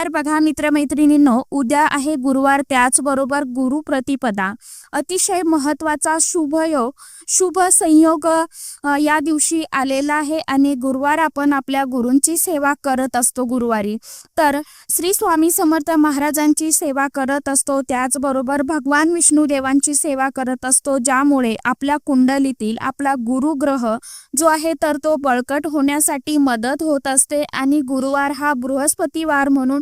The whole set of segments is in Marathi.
तर बघा मित्रमैत्रिणींनो उद्या आहे गुरुवार त्याचबरोबर गुरु प्रतिपदा. अतिशय महत्त्वाचा शुभ योग शुभ संयोग या दिवशी आलेला आहे आणि गुरुवार आपण आपल्या गुरूंची सेवा करत असतो गुरुवारी. तर श्री स्वामी समर्थ महाराजांची सेवा करत असतो त्याचबरोबर भगवान विष्णू देवांची सेवा करत असतो ज्यामुळे आपल्या कुंडलीतील आपला गुरुग्रह जो आहे तर तो बळकट होण्यासाठी मदत होत असते आणि गुरुवार हा बृहस्पतिवार म्हणून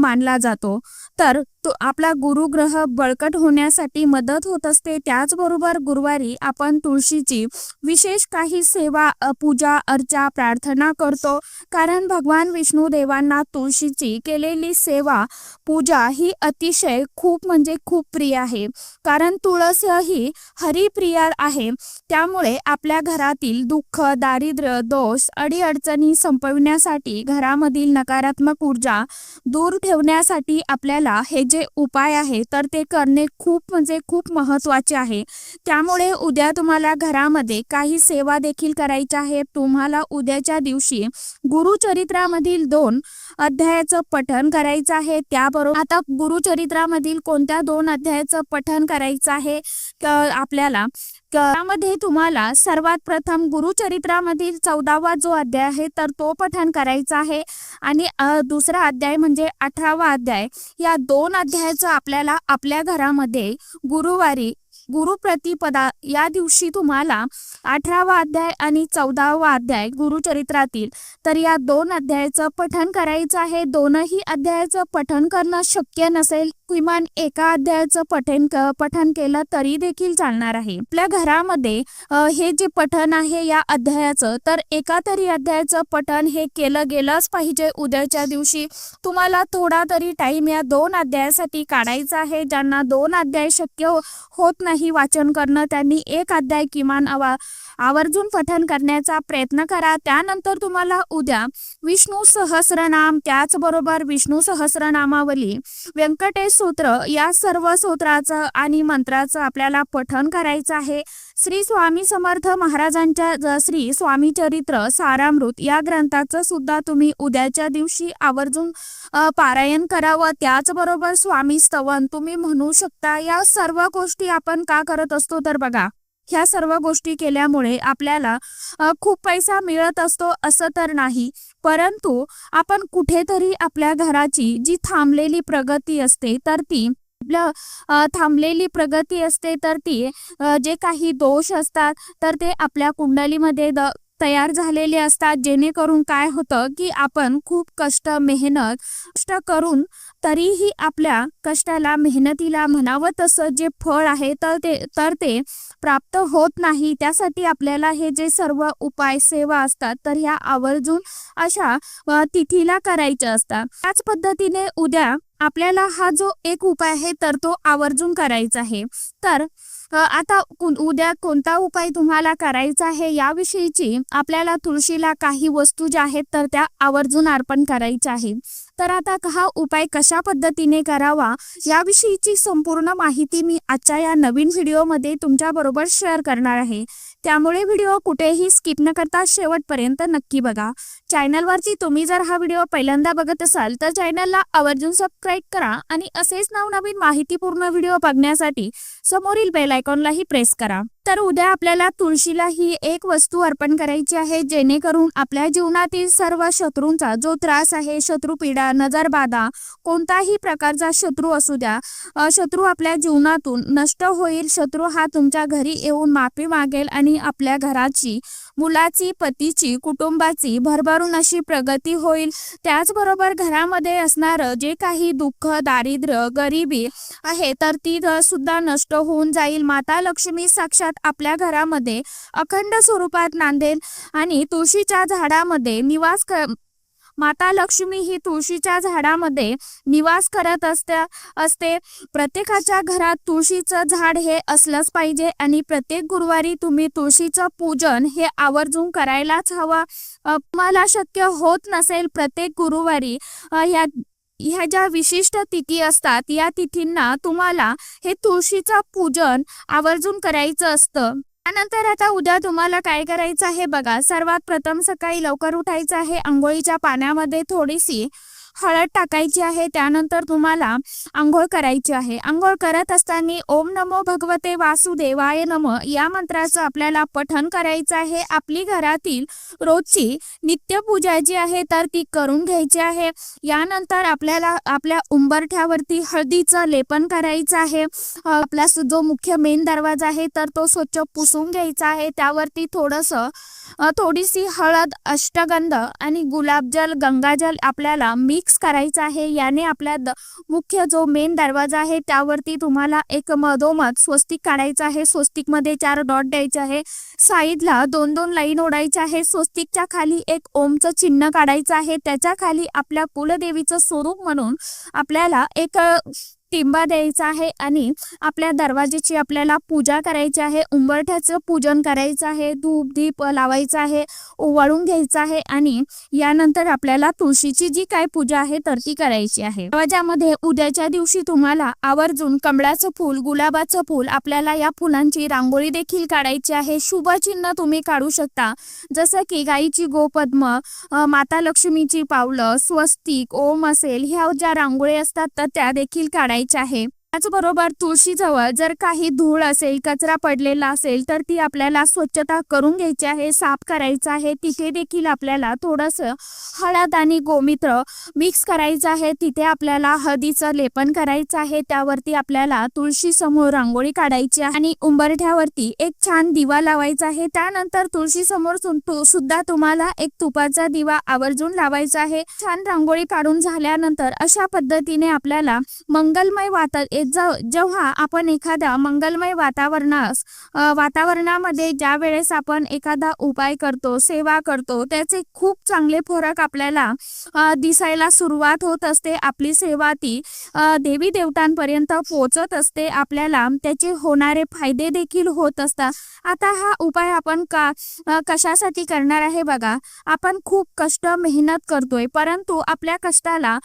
मानला जातो. तर तो आपला गुरुग्रह बळकट होण्यासाठी मदत होत असते. त्याचबरोबर गुरुवारी आपण तुळशीची विशेष काही सेवा पूजा अर्चा प्रार्थना करतो. कारण भगवान विष्णू देवांना तुळशीची केलेली सेवा पूजा ही अतिशय खूप म्हणजे खूप प्रिय आहे. कारण तुळस ही हरिप्रिय आहे. त्यामुळे आपल्या घरातील दुःख दारिद्र्य दोष अडीअडचणी संपविण्यासाठी घरामधील नकारात्मक ऊर्जा दूर ठेवण्यासाठी आपल्याला हे जे उपाय आहे तर ते करणे खूप म्हणजे खूप महत्त्वाचे आहे. त्यामुळे उद्या तुम्हाला घरामध्ये काही सेवा देखील करायच्या आहे तुम्हाला उद्याच्या दिवशी गुरुचरित्रामधील दोन अध्यायाचं पठण करायचं आहे. त्याबरोबर आता गुरुचरित्रामधील कोणत्या दोन अध्यायाचं पठण करायचं आहे आपल्याला त्यामध्ये तुम्हाला सर्वात प्रथम गुरुचरित्रामधील चौदावा जो अध्याय आहे तर तो पठण करायचा आहे. आणि दुसरा अध्याय म्हणजे अठरावा अध्याय. या दोन अध्यायाचं आपल्याला आपल्या घरामध्ये गुरुवारी गुरुप्रतिपदा या दिवशी तुम्हाला अठरावा अध्याय आणि चौदावा अध्याय गुरुचरित्रातील तर या दोन अध्यायाचं पठण करायचं आहे. दोनही अध्यायाचं पठण करणं शक्य नसेल किमान एका अध्यायाचं पठण क- पठण केलं तरी देखील चालणार आहे. आपल्या घरामध्ये हे जे पठण आहे या अध्यायाचं तर एका तरी अध्यायाचं पठण हे केलं गेलंच पाहिजे. उद्याच्या दिवशी तुम्हाला थोडा तरी टाइम या दोन अध्यायासाठी काढायचा आहे ज्यांना दोन अध्याय शक्य हो- होत नाही वाचन करणं त्यांनी एक अध्याय किमान आवा आवर्जून पठन करण्याचा प्रयत्न करा. त्यानंतर तुम्हाला उद्या विष्णू सहस्रनाम त्याचबरोबर विष्णू सहस्रनामावली व्यंकटेश सूत्र या सर्व सूत्राचं आणि मंत्राचं आपल्याला पठन करायचं आहे. श्री स्वामी समर्थ महाराजांच्या ज- श्री स्वामी चरित्र सारामृत या ग्रंथाचं सुद्धा तुम्ही उद्याच्या दिवशी आवर्जून पारायण करावं. त्याचबरोबर स्वामी स्तवन तुम्ही म्हणू शकता. या सर्व गोष्टी आपण का करत असतो? तर बघा ह्या सर्व गोष्टी केल्यामुळे आपल्याला खूप पैसा मिळत असतो असं तर नाही. परंतु आपण कुठेतरी आपल्या घराची जी थांबलेली प्रगती असते तर ती आपल्या थांबलेली प्रगती असते तर ती जे काही दोष असतात तर ते आपल्या कुंडलीमध्ये द तयार झालेले असतात. जेणेकरून काय होतं की आपण खूप कष्ट मेहनत कष्ट करून तरीही आपल्या कष्टाला मेहनतीला म्हणावं तसं जे फळ आहे तर ते तर ते प्राप्त होत नाही. त्यासाठी आपल्याला हे जे सर्व उपाय सेवा असतात तर ह्या आवर्जून अशा तिथीला करायच्या असतात. त्याच पद्धतीने उद्या आपल्याला हा जो एक उपाय आहे तर तो आवर्जून करायचा आहे. तर आता कु- उद्या कोणता उपाय तुम्हाला करायचा आहे याविषयीची आपल्याला तुळशीला काही वस्तू ज्या आहेत तर त्या आवर्जून अर्पण करायच्या आहेत. तर आता हा उपाय कशा पद्धतीने करावा याविषयीची संपूर्ण माहिती मी आजच्या या नवीन व्हिडिओमध्ये तुमच्या बरोबर शेअर करणार आहे. त्यामुळे व्हिडिओ कुठेही स्किप न करता शेवटपर्यंत नक्की बघा. चॅनलवरती तुम्ही जर हा व्हिडिओ पहिल्यांदा बघत असाल तर चॅनलला आवर्जून सबस्क्राईब करा आणि असेच नवनवीन माहितीपूर्ण व्हिडिओ बघण्यासाठी समोरील बेल आयकॉनलाही प्रेस करा. तर उद्या आपल्याला तुळशीला ही एक वस्तू अर्पण करायची आहे जेणेकरून आपल्या जीवनातील सर्व शत्रूंचा जो त्रास आहे शत्रुपीडा नजरबाधा कोणताही प्रकारचा शत्रू असू द्या शत्रू आपल्या जीवनातून नष्ट होईल. शत्रू हा तुमच्या घरी येऊन माफी मागेल आणि आपल्या घराची मुलाची पतीची कुटुंबाची भरभरून अशी प्रगती होईल. त्याचबरोबर घरामध्ये असणारं जे काही दुःख दारिद्र्य गरिबी आहे तर ती ध- सुद्धा नष्ट होऊन जाईल. माता लक्ष्मी साक्षात आपल्या घरामध्ये अखंड स्वरूपात नांदेल आणि तुळशीच्या झाडामध्ये निवास कर माता लक्ष्मी ही तुळशीच्या झाडामध्ये निवास करत असते असते. प्रत्येकाच्या घरात तुळशीचं झाड हे असलंच पाहिजे आणि प्रत्येक गुरुवारी तुम्ही तुळशीचं पूजन हे आवर्जून करायलाच हवं. मला तुम्हाला शक्य होत नसेल प्रत्येक गुरुवारी या ह्या ज्या विशिष्ट तिथी असतात या तिथींना तुम्हाला हे तुळशीचं पूजन आवर्जून करायचं असतं. त्यानंतर आता उद्या तुम्हाला काय करायचं आहे बघा. सर्वात प्रथम सकाळी लवकर उठायचं आहे. आंघोळीच्या पाण्यामध्ये थोडीशी हळद टाकायची आहे त्यानंतर तुम्हाला आंघोळ करायची आहे. आंघोळ करत असताना ओम नमो भगवते वासुदेवाय नम या मंत्राचं आपल्याला पठन करायचं आहे. आपली घरातील रोजची नित्यपूजा जी आहे तर ती करून घ्यायची आहे. यानंतर आपल्याला आपल्या उंबरठ्यावरती हळदीचं लेपन करायचं आहे. आपला जो मुख्य मेन दरवाजा आहे तर तो स्वच्छ पुसून घ्यायचा आहे. त्यावरती थोडंसं थोडीशी हळद अष्टगंध आणि गुलाबजल गंगाजल आपल्याला मिक्स करायचं आहे. याने आपल्या मुख्य जो मेन दरवाजा आहे त्यावरती तुम्हाला एक मधोमध स्वस्तिक काढायचं आहे. स्वस्तिकमध्ये चार डॉट द्यायचे आहे. साईडला दोन दोन लाईन ओढायचे आहे. स्वस्तिकच्या खाली एक ओमचं चिन्ह काढायचं आहे. त्याच्याखाली आपल्या कुलदेवीचं स्वरूप म्हणून आपल्याला एक टिंबा द्यायचा आहे आणि आपल्या दरवाजेची आपल्याला पूजा करायची आहे. उंबरठ्याचं पूजन करायचं आहे. धूप दीप लावायचं आहे. ओवाळून घ्यायचं आहे आणि यानंतर आपल्याला तुळशीची जी काय पूजा आहे तर ती करायची आहे. दरवाजामध्ये उद्याच्या दिवशी तुम्हाला आवर्जून कमळाचं फूल गुलाबाचं फूल आपल्याला या फुलांची रांगोळी देखील काढायची आहे. शुभचिन्ह तुम्ही काढू शकता. जसं की गाईची गोपद्म माता लक्ष्मीची पावलं स्वस्तिक ओम असेल ह्या ज्या रांगोळी असतात तर त्या देखील काढायच्या आहे. त्याचबरोबर तुळशीजवळ जर काही धूळ असेल कचरा पडलेला असेल तर ती आपल्याला स्वच्छता करून घ्यायची आहे साफ करायचं आहे. तिथे देखील आपल्याला थोडंसं हळद आणि गोमित्र मिक्स करायचं आहे. तिथे आपल्याला हळदीचं लेपन करायचं आहे. त्यावरती आपल्याला तुळशी समोर रांगोळी काढायची आहे आणि उंबरठ्यावरती एक छान दिवा लावायचा आहे. त्यानंतर तुळशी समोर सुद्धा तुम्हाला एक तुपाचा दिवा आवर्जून लावायचा आहे. छान रांगोळी काढून झाल्यानंतर अशा पद्धतीने आपल्याला मंगलमय वाता ज- जेव्हा आपण एखाद्या मंगलमय वातावरणास वातावरणामध्ये ज्या वेळेस आपण एखादा उपाय करतो सेवा करतो त्याचे खूप चांगले फरक आपल्याला दिसायला सुरुवात होत असते. आपली सेवा ती देवी देवतांपर्यंत पोहोचत असते. आपल्याला त्याचे होणारे फायदे देखील होत असतात. आता हा उपाय आपण का कशासाठी करणार आहे बघा. आपण खूप कष्ट मेहनत करतोय परंतु आपल्या कष्टाला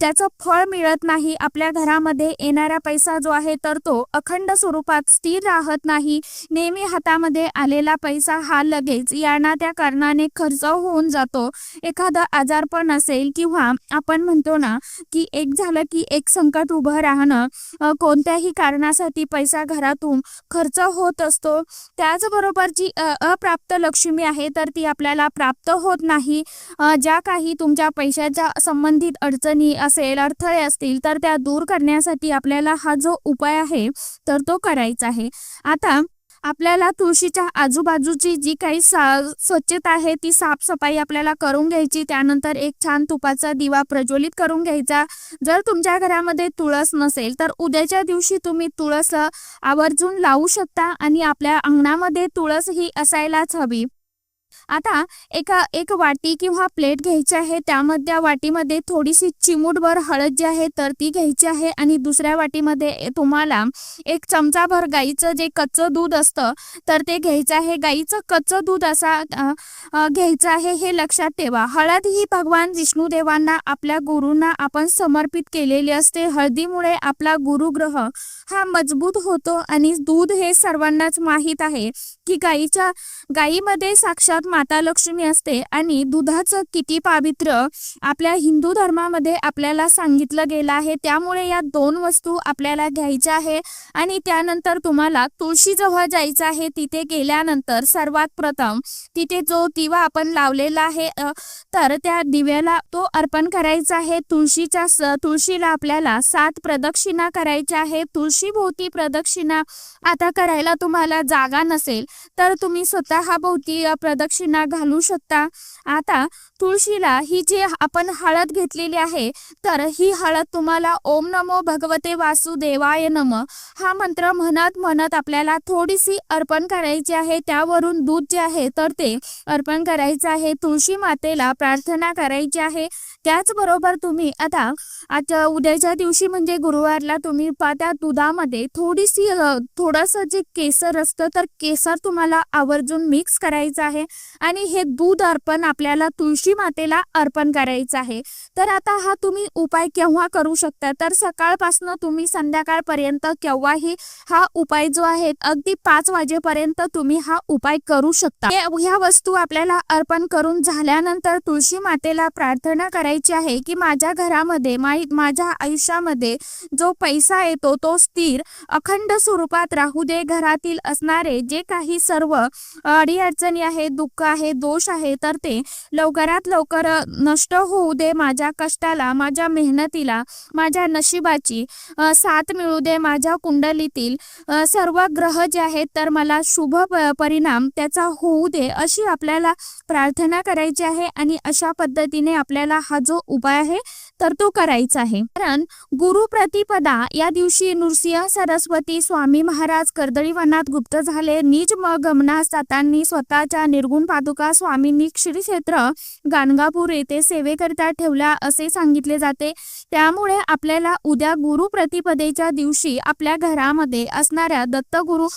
त्याचं फळ मिळत नाही आपल्या घरामध्ये येणारा पैसा जो आहे तर तो अखंड स्वरूपात स्थिर राहत नाही. नेहमी हातामध्ये आलेला पैसा हा लगेच याना त्या कारणाने खर्च होऊन जातो. एखादं आजारपण असेल किंवा आपण म्हणतो ना की एक झालं की एक संकट उभं राहणं कोणत्याही कारणासाठी पैसा घरातून खर्च होत असतो. त्याचबरोबर जी अप्राप्त लक्ष्मी आहे तर ती आपल्याला प्राप्त होत नाही. ज्या काही तुमच्या पैशाच्या संबंधित अडचणी असेल अडथळे असतील तर त्या दूर करण्यासाठी आपल्याला हा जो उपाय आहे तर तो करायचा आहे. आता आपल्याला तुळशीच्या आजूबाजूची जी काही सा स्वच्छता आहे ती साफसफाई आपल्याला करून घ्यायची. त्यानंतर एक छान तुपाचा दिवा प्रज्वलित करून घ्यायचा. जर तुमच्या घरामध्ये तुळस नसेल तर उद्याच्या दिवशी तुम्ही तुळस आवर्जून लावू शकता आणि आपल्या अंगणामध्ये तुळस ही असायलाच हवी. आता एका एक वाटी किंवा प्लेट घ्यायची आहे त्यामध्ये वाटीमध्ये थोडीशी चिमूटभर हळद जी आहे तर ती घ्यायची आहे आणि दुसऱ्या वाटीमध्ये तुम्हाला एक चमचाभर गाईचं जे कच्चं दूध असतं तर ते घ्यायचं आहे. गाईचं कच्चं दूध असा घ्यायचं आहे हे लक्षात ठेवा. हळद ही भगवान विष्णुदेवांना आपल्या गुरूंना आपण समर्पित केलेली असते. हळदीमुळे आपला गुरुग्रह हा मजबूत होतो आणि दूध हे सर्वांनाच माहीत आहे की गाईच्या गाईमध्ये साक्षात माता लक्ष्मी असते आणि दुधाचं किती पावित्र्य आपल्या हिंदू धर्मामध्ये आपल्याला सांगितलं गेलं आहे त्यामुळे या दोन वस्तू आपल्याला घ्यायच्या आहे. आणि त्यानंतर तुम्हाला तुळशीजवळ जायचं आहे तिथे गेल्यानंतर सर्वात प्रथम तिथे जो दिवा आपण लावलेला आहे तर त्या दिव्याला तो अर्पण करायचा आहे. तुळशीच्या तुळशीला आपल्याला सात प्रदक्षिणा करायच्या आहे. तुळशीभोवती प्रदक्षिणा आता करायला तुम्हाला जागा नसेल तर तुम्ही स्वतः भोवती प्रदक्षिणा प्रदक्षिणा घालू शकता. आता तुळशीला ही जी आपण हळद घेतलेली आहे तर ही हळद तुम्हाला ओम नमो भगवते वासुदेवाय नम. हा मंत्र म्हणत म्हणत आपल्याला थोडीशी अर्पण करायची आहे. त्यावरून दूध जे आहे तर ते अर्पण करायचं आहे. तुळशी मातेला प्रार्थना करायची आहे. त्याचबरोबर तुम्ही आता आता उद्याच्या दिवशी म्हणजे गुरुवारला तुम्ही त्या दुधामध्ये थोडीशी अ, थोडंसं जे केसर असतं तर केसर तुम्हाला आवर्जून मिक्स करायचं आहे. आणि हे दूध अर्पण आपल्याला तुळशी मातेला अर्पण करायचं आहे. तर आता हा तुम्ही उपाय केव्हा करू शकता? तर सकाळपासून तुम्ही संध्याकाळपर्यंत केव्हाही हा उपाय जो आहे अगदी पाच वाजेपर्यंत तुम्ही हा उपाय करू शकता. ह्या वस्तू आपल्याला अर्पण करून झाल्यानंतर तुळशी मातेला प्रार्थना करायची आहे की माझ्या घरामध्ये माझ्या आयुष्यामध्ये जो पैसा येतो तो स्थिर अखंड स्वरूपात राहू दे. घरातील असणारे जे काही सर्व अडीअडचणी आहेत दुःख आहे दोष आहे तर ते लवकरात लवकर नष्ट होऊ दे माझ्या कष्टाला माझ्या मेहनतीला माझ्या नशिबाची. साथ मिळू दे माझ्या कुंडलीतील. सर्व ग्रह जे आहेत तर मला शुभ परिणाम त्याचा होऊ दे अशी आपल्याला प्रार्थना करायची आहे आणि अशा पद्धतीने आपल्याला हा जो उपाय आहे तर तो करायचा आहे. कारण गुरु प्रतिपदा या दिवशी नृसिंह सरस्वती स्वामी महाराज कर्दळी वनात गुप्त झाले. निज गमनास जातांनी स्वतःच्या निर्गुण पादुका स्वामींनी श्री क्षेत्र गाणगापूर येथे सेवेकरिता ठेवल्या असे सांगितले जाते. त्यामुळे आपल्याला उद्या गुरु प्रतिपदेच्या दिवशी आपल्या घरामध्ये असणाऱ्या दत्तगुरु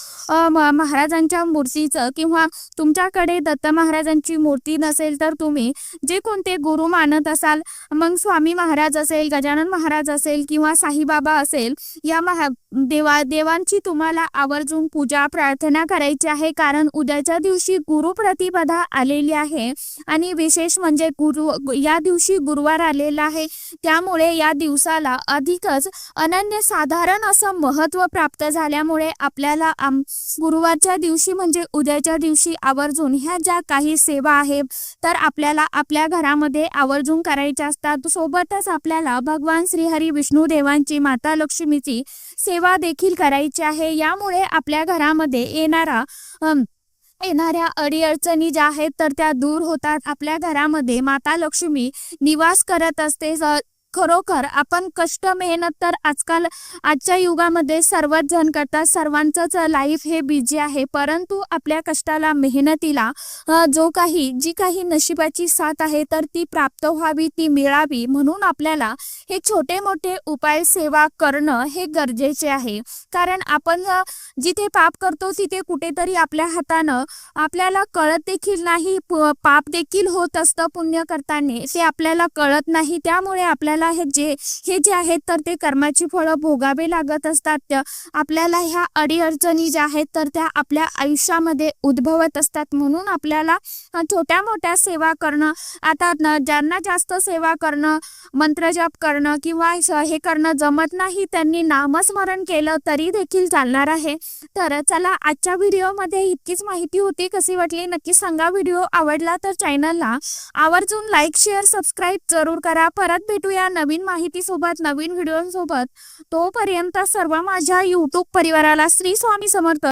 महाराजांच्या मूर्तीचं किंवा तुमच्याकडे दत्त महाराजांची मूर्ती नसेल तर तुम्ही जे कोणते गुरु मानत असाल मग स्वामी महाराज महाराज असेल गजानन महाराज असेल किंवा साईबाबा असेल या महा देवा देवांची तुम्हाला आवर्जून पूजा प्रार्थना करायची आहे. कारण उद्याच्या दिवशी गुरु प्रतिपदा आलेली आहे. आणि विशेष म्हणजे गुरु या दिवशी गुरुवार आलेला आहे. त्यामुळे या दिवसाला अधिकच अनन्य साधारण असं महत्त्व प्राप्त झाल्यामुळे आपल्याला आम गुरुवारच्या दिवशी म्हणजे उद्याच्या दिवशी आवर्जून ह्या ज्या काही सेवा आहेत तर आपल्याला आपल्या घरामध्ये आवर्जून करायच्या असतात. सोबतच आपल्याला भगवान श्रीहरी विष्णू देवांची माता लक्ष्मीची सेवा देखील करायची आहे. यामुळे आपल्या घरामध्ये येणारा येणाऱ्या अडीअडचणी ज्या आहेत तर त्या दूर होतात. आपल्या घरामध्ये माता लक्ष्मी निवास करत असते. खरोखर आपण कष्ट मेहनत तर आजकाल आजच्या युगामध्ये सर्वच जण करतात. सर्वांचंच लाईफ हे बिझी आहे. परंतु आपल्या कष्टाला मेहनतीला जो काही जी काही नशिबाची साथ आहे तर ती प्राप्त व्हावी ती मिळावी. म्हणून आपल्याला हे छोटे मोठे उपाय सेवा करणं हे गरजेचे आहे. कारण आपण जिथे पाप करतो तिथे कुठेतरी आपल्या हातानं आपल्याला कळत देखील नाही. पाप देखील होत असतं पुण्य करताना. ते आपल्याला कळत नाही. त्यामुळे आपल्याला हे जे हे जे आहेत तर ते कर्माची फळं भोगावे लागत असतात. आपल्याला ह्या अडीअडचणी ज्या आहेत तर त्या आपल्या आयुष्यामध्ये उद्भवत असतात. म्हणून आपल्याला छोट्या मोठ्या सेवा करणं आता ज्यांना जास्त सेवा करणं मंत्रजाप करणं किंवा हे करणं जमत नाही त्यांनी नामस्मरण केलं तरी देखील चालणार आहे. तर चला आजच्या व्हिडिओमध्ये इतकीच माहिती होती. कशी वाटली? नक्की सांगा. व्हिडिओ आवडला तर चॅनलला आवर्जून लाईक शेअर सबस्क्राईब जरूर करा. परत भेटूया नवीन माहितीसोबत नवीन व्हिडिओसोबत तोपर्यंत सर्व माझ्या यूट्यूब परिवाराला श्री स्वामी समर्थ.